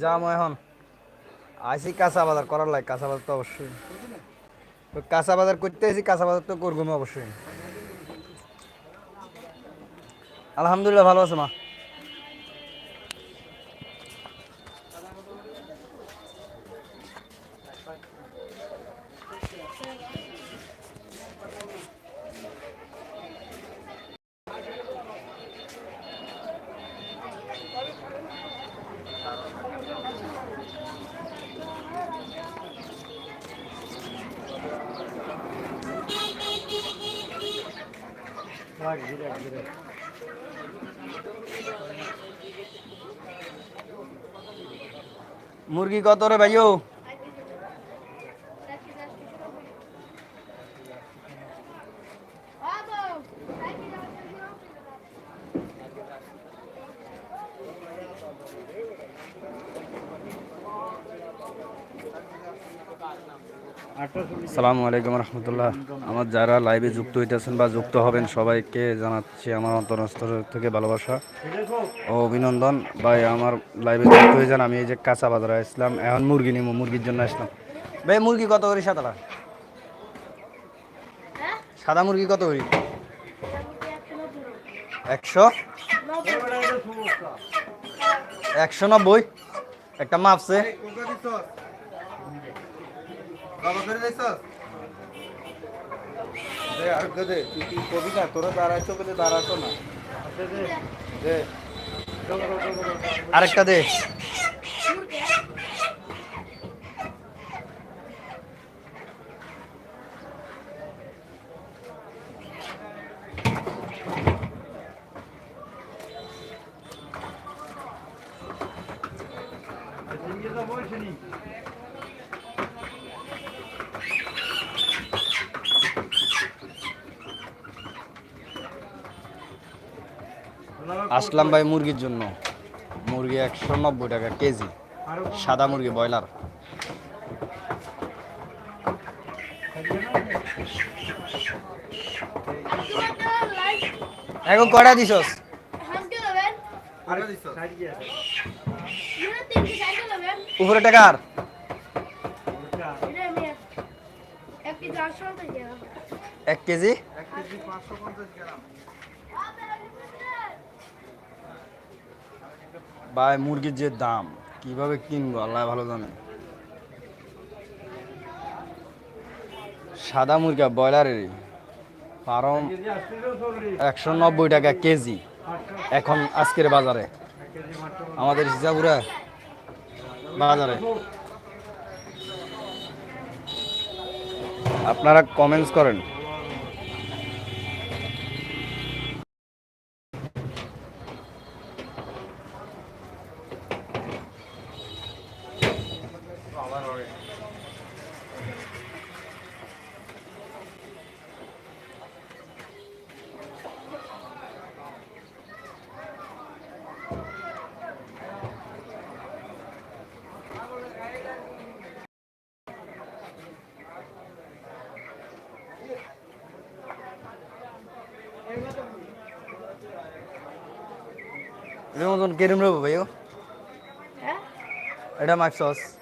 যাম এখন। আইসি কাঁচা বাজার, করার লাগে, কাঁচা বাজার তো অবশ্যই। তো কাঁচা বাজার করতে আইসি কাঁচা বাজার তো করব অবশ্যই। আলহামদুলিল্লাহ, ভালো আছে মা। মুরগি কত রে ভাইও সালামু আলাইকুম রহমতুল্লাহ। আমার যারা লাইভে যুক্ত হইতেছেন বা যুক্ত হবেন, সবাইকে জানাচ্ছি আমার অন্তরস্থল থেকে ভালোবাসা ও অভিনন্দন। ভাই, আমার লাইভে যুক্ত হয়ে যান, আমি এই যে কাঁচা বাজারে আসলাম। এখন মুরগি নিব মুরগির জন্য আসলাম। ভাই, মুরগি কত করি সাদাটা? সাদা মুরগি কত করি? একশো? একশো নব্বই? একটা মাপছে। বাবা তোরা দাঁড়াইছো বলে দাঁড়াতো না। আরেকটা দে। আসলাম ভাই মুরগির জন্য। মুরগি একশো নব্বই টাকা কেজি। সাদা মুরগি, ব্রয়লার। এখন আরে দিছস? উপরে টাকার এক কেজি এক কেজি? পাঁচশো পঞ্চাশ গ্রাম ভাই, মুরগির যে দাম, কীভাবে কিনবো, আল্লাহ ভালো জানে। সাদা মুরগা ব্রয়লারের ফার্ম একশো নব্বই টাকা কেজি, এখন আজকের বাজারে। আমাদের হিসাবুরা বাজারে। আপনারা কমেন্টস করেন। এটার মতন কেরম নেব ভাইও এটা মাইক সস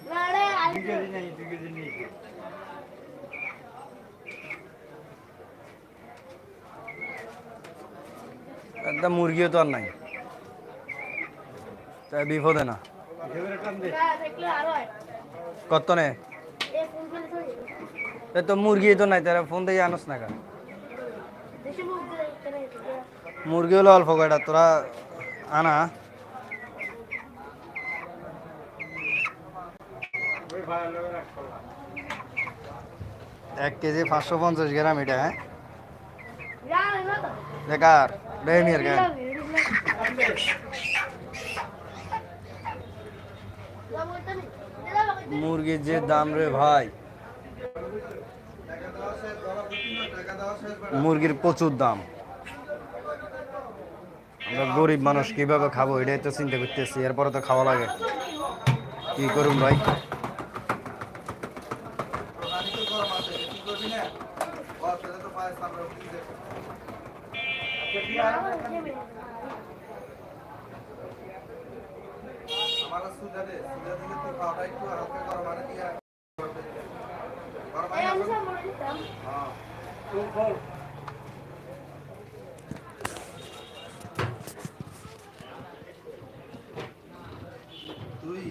একটা মুরগিও তো আর নাই। তাই বিপদে না। কত নে? তো মুরগি তো নাই তারা ফোন দিয়ে আনস না মুরগি হলো অল্প কয়টা তোরা আনা। এক কেজি পাঁচশো পঞ্চাশ গ্রাম এটা হ্যাঁ? বেকার। মুরগির যে দাম রে ভাই। মুরগির প্রচুর দাম। আমরা গরিব মানুষ কীভাবে খাব এটাই তো চিন্তা করতেছি এরপরে তো খাওয়া লাগে। কি করুন ভাই গরম আছে কি করবি না ও তাহলে তো পায়ে সামনে উঠে যাবে আমার পাওয়াটা সুজা দে সুজা দিলে তুই পাওয়াটা একটু হালকা গরম মানে দিয়ে গরম মানে হ্যাঁ তুই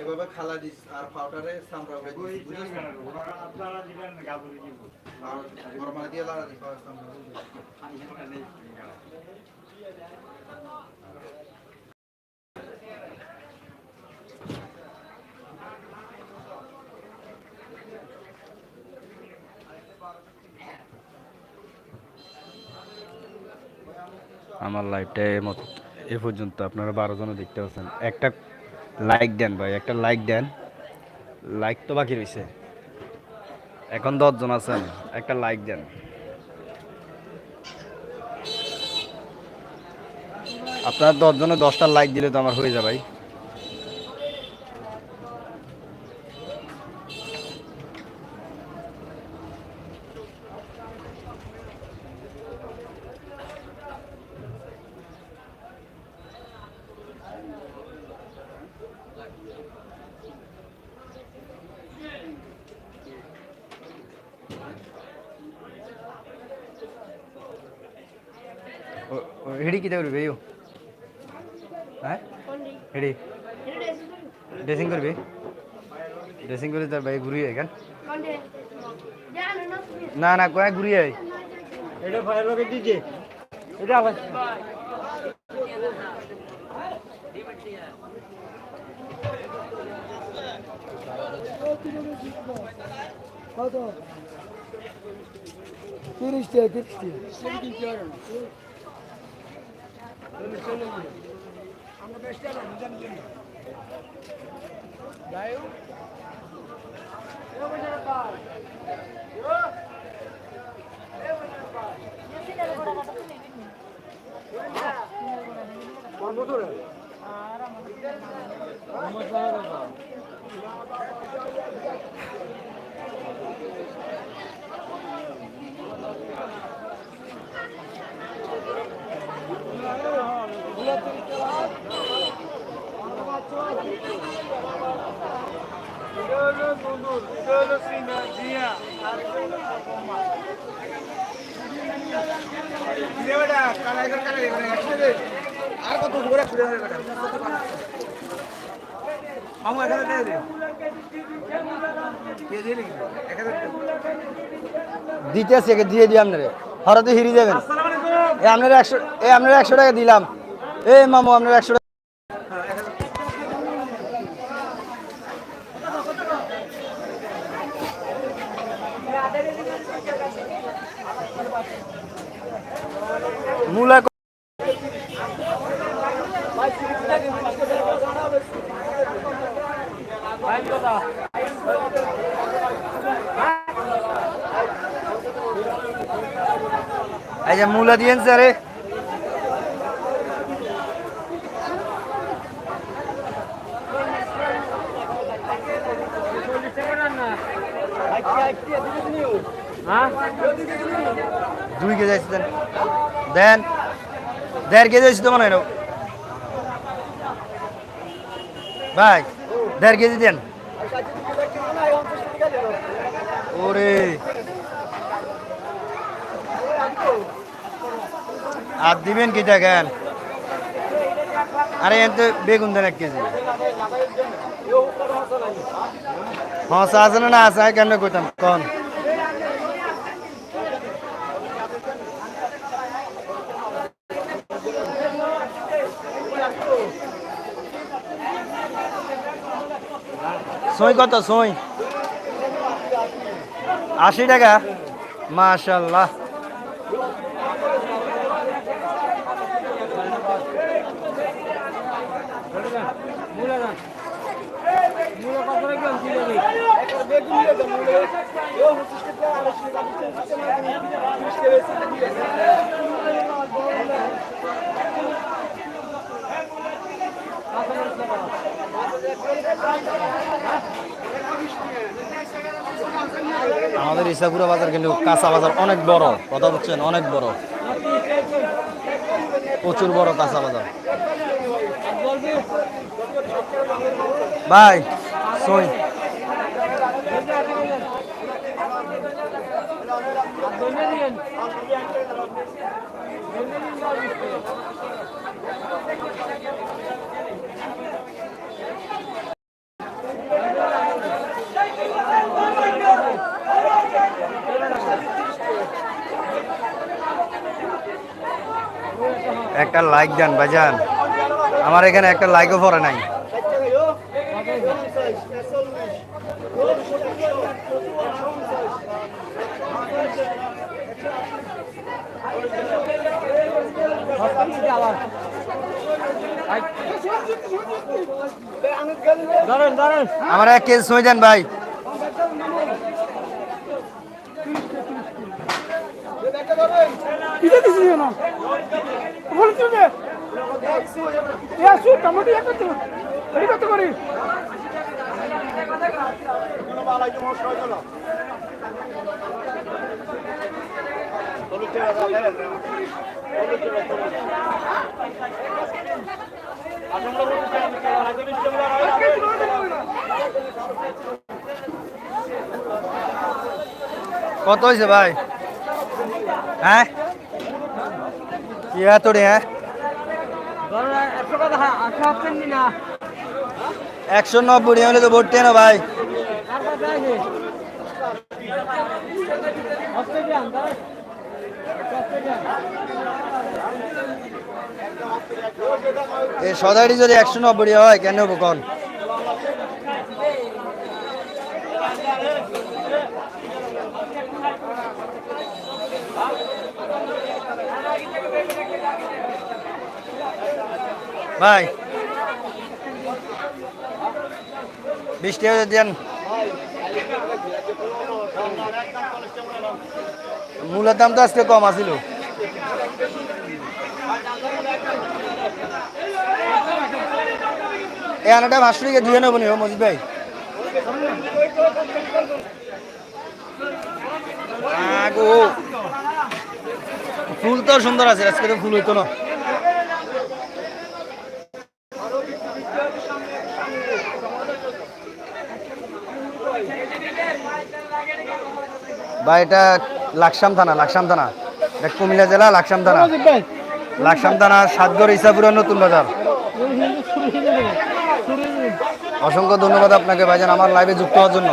এভাবে খালা দিস আর পাউডারে সামরা উড়ে দিস বুঝছিস? আর গরম মানে দিয়ে লাড়া দিস আর সামরা উড়ে দিস। আমার লাইভটা এ পর্যন্ত আপনারা বারো জনে দেখতে পাচ্ছেন। একটা লাইক দেন ভাই, একটা লাইক দেন। লাইক তো বাকি রয়েছে এখন দশজন আছেন, একটা লাইক দেন। আপনার দশজনে দশটা লাইক দিলে তো আমার হয়ে যাবে ভাই। ಹಿಡಿ ಕಿದೆ করবি ইউ হ্যাঁ হিড়ি ড্রেসিং করবি ড্রেসিং করে তার ভাই ঘুরিয়ে এখান না না কয় ঘুরিয়ে এটা ফায়ার রকেট দিছে এটা আবার কত তিরিশ টাকা তিরিশ টাকা আর মামু এখানে দিয়ে টাকা দিতেছি আছে দিয়ে দিই আপনারে। হঠাৎ হিরি যাবেন এ আপনার একশো এ আপনার একশো টাকা দিলাম। এ মামু আপনার একশো টাকা মূলা ক- যে মূলা দিয়েন স্যারে দুই কেজি আছে দেন। দেন। দেড় কেজি আছে তো মনে হয়। ভাই দেড় কেজি দেন। ওরে। আর দিবেন কি দেখেন আরে, এতে বেগুন দেন এক কেজি। হ্যাঁ আছে না না আছে কেন কইতাম? কন। সই কত, সই? আশি টাকা? মাশাল্লাহ। আমাদের ইসাপুরা বাজার কিন্তু কাঁচা বাজার অনেক বড়, কথা বুঝছেন? অনেক বড়। প্রচুর বড় কাঁচা বাজার। ভাই, সই। একটা লাইক দেন ভাইজান আমার এখানে একটা লাইকও পড়ে নাই। আমার এক কেজি সই দেন ভাই। বলে এ আসু টমেটো এক করতে রেডি করতে করি কত হয়েছে ভাই? হ্যাঁ? কি এত রে হ্যাঁ? একশো নব্বই হলে তো ভর্তি না ভাই। এই সদাইটি যদি একশো নব্বই হয় কেন কখন কন? ভাই। বিশ টাকা দেন মূলের দাম তো আজকে কম আছিল। এই আনাটা ভাসুরিকে ধুয়ে নেব নি মজিদ ভাই। ফুল তো সুন্দর আছে, আজকে তো ফুল হইতো না। ভাই, এটা লাকসাম থানা লাকসাম থানা। এটা কুমিল্লা জেলা, লাকসাম থানা। লাকসাম থানা সাতগড় ইসাপুর নতুন বাজার। অসংখ্য ধন্যবাদ আপনাকে ভাইজান, আমার লাইভে যুক্ত হওয়ার জন্য।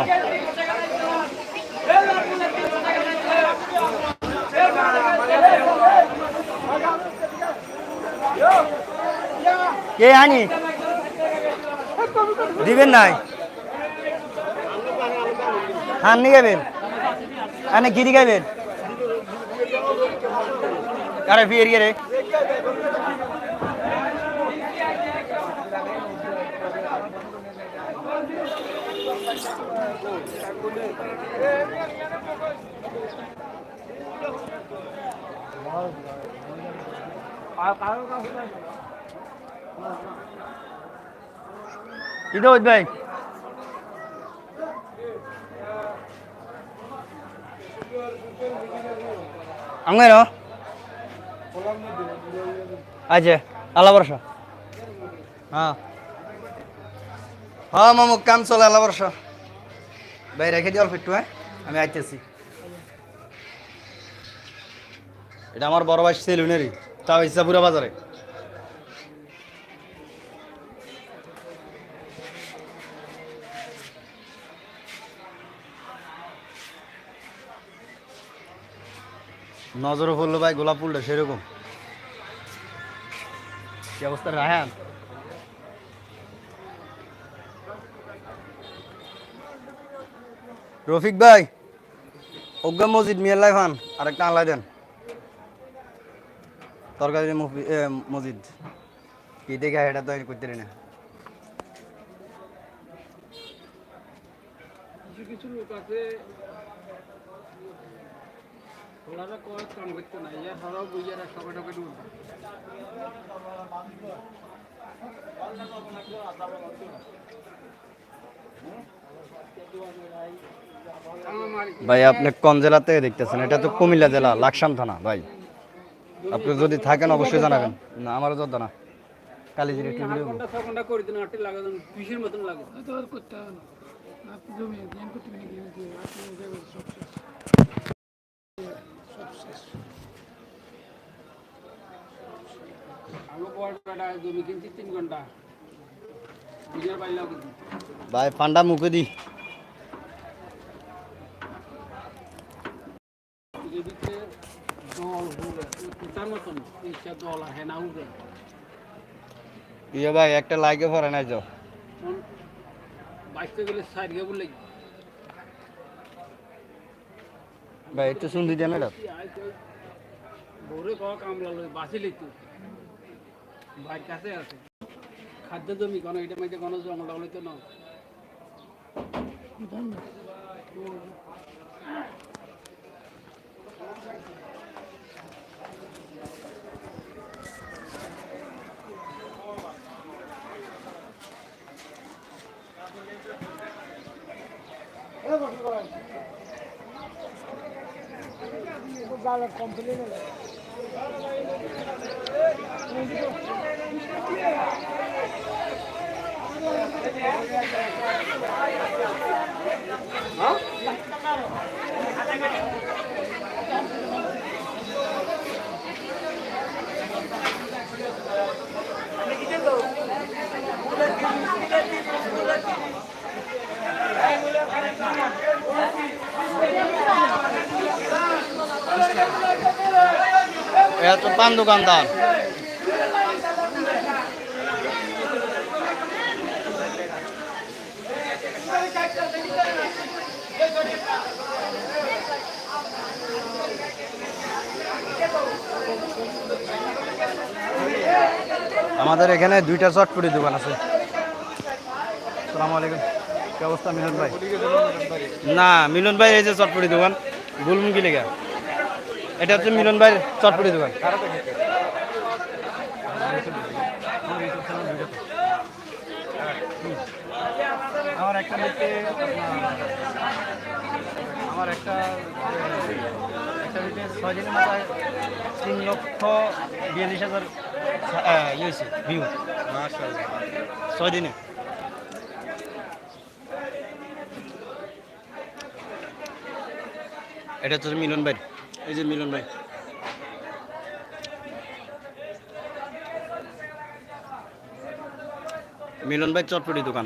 কে আনি দিবেন নাই? হান নিয়ে যাবেন আনে গিরি গাইবেন আরে বিয়ে রে রে কি দৌদ ভাই আমার আচ্ছা আল্লাহ বর্ষ হ্যাঁ। হ্যাঁ মামু, কাম চলে, আল্লাহ বর্ষ ভাই, রেখে দিও অল্প একটু হ্যাঁ? আমি আইতেছি। এটা আমার বড় ভাই সেলুনেরই তাও ইচ্ছাপুরা বাজারে। নজরে পড়ল ভাই গোলাপ ফুলটা সেরকম। কি অবস্থা রাহান রফিক ভাই অজ্ঞা মসজিদ মিয়াল্লাই খান আরেকটা আনলাই দেন। তরকারি মসজিদ। কি দেখে এটা তো করতে পারি না। কিছু কিছু লোক আছে ওনারা কয় কাম করতে নাই ইয়ার হারাও বুঝারা সবাই সবাই ডুব ভাই আপনি কোন জেলা থেকে দেখতেছেন? এটা তো কুমিল্লা জেলা লাকসাম থানা ভাই। আপনি যদি থাকেন অবশ্যই জানাবেন। না আমারও যত না কালিজির একটু ভিডিও ঘণ্টা ছ ঘণ্টা করে দিন পিসের মতন লাগে। আর করতে হবে না। আপনি জমি জ্ঞান করতে ভাই ফান্ডা মুখে দি। না ইয়ে ভাই, একটা লাইকে পরে নাই যাও বাইশতে গেলে সাইড গে বলে ভাই, একটু শুনতে দেন এটা। ভোরে পাওয়া কামলা লই বাঁচিলি তো ভাই কাছে আছে। খাদ্য জমি কোনো এটা মাঝে কোনো জঙ্গল তো না জ্বালা কমপ্লেন এ তো পান দোকানদার। আমাদের এখানে দুইটা চটপটি দোকান আছে। সালাম আলাইকুম কি অবস্থা মিলন ভাই? না মিলন ভাই এই যে চটপটি দোকান গুলমুখী লেগা। এটা হচ্ছে মিলন ভাইয়ের চটপটি দোকান। আমার একটা আমার একটা একটা ছয় দিনের মাথায় তিন লক্ষ বিয়াল্লিশ হাজার ইয়ে হয়েছে ভিউ ছয় দিনে এটা হচ্ছে মিলন ভাই এই যে মিলন ভাই। মিলন ভাই চটপটি দোকান।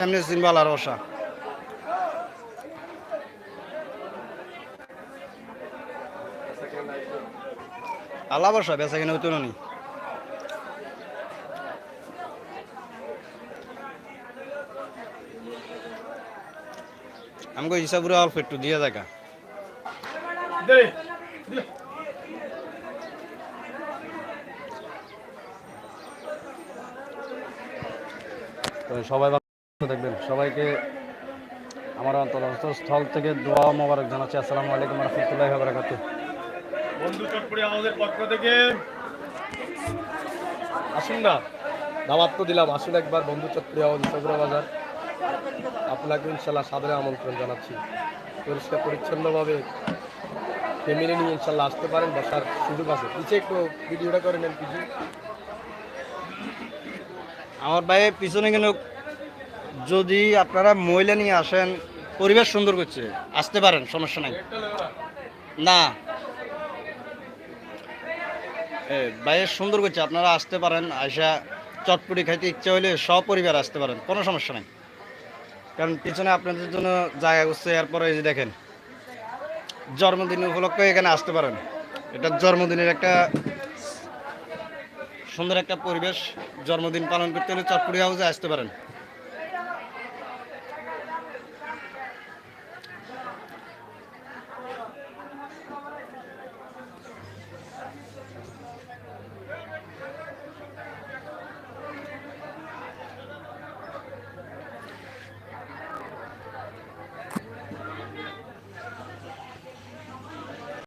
এমনি সিম্বল আর বসা। আল্লাহ বসা বেচা কিনে হতো নি আমাকে হিসাব অল্প একটু দিয়ে দেখা। তো সবাই দেখবেন। সবাইকে আমার অন্তর্স্থ স্থল থেকে দোয়া মোবারক জানাচ্ছি। আসসালামু আলাইকুম রহমতুল্লাহ বারাকাতু। বন্ধু চটপড়ি আমাদের পক্ষ থেকে আসুন না দাওয়াত তো দিলাম। আসুন একবার বন্ধু চটপড়ি আমাদের চৌরা বাজার। আপনাকে ইনশাল্লাহ সাদরে আমন্ত্রণ জানাচ্ছি। পরিষ্কার পরিচ্ছন্নভাবে ফ্যামিলি নিয়ে ইনশাল্লাহ আসতে পারেন বসার সুযোগ আছে। পিছিয়ে একটু ভিডিওটা করে নেন পিছু। আমার ভাই পিছনে কিন্তু যদি আপনারা মহিলা নিয়ে আসেন, পরিবেশ সুন্দর করছে। আসতে পারেন, সমস্যা নাই। না। ভাইয়ের সুন্দর করছে, আপনারা আসতে পারেন আয়সা চটপটি খাইতে ইচ্ছা হলে সপরিবার আসতে পারেন, কোনো সমস্যা নাই। কারণ পিছনে আপনাদের জন্য জায়গা করছে এরপরে এই যে দেখেন, জন্মদিন উপলক্ষে এখানে আসতে পারেন। এটা জন্মদিনের একটা সুন্দর একটা পরিবেশ, জন্মদিন পালন করতে হলে চটপটি হাউসে আসতে পারেন।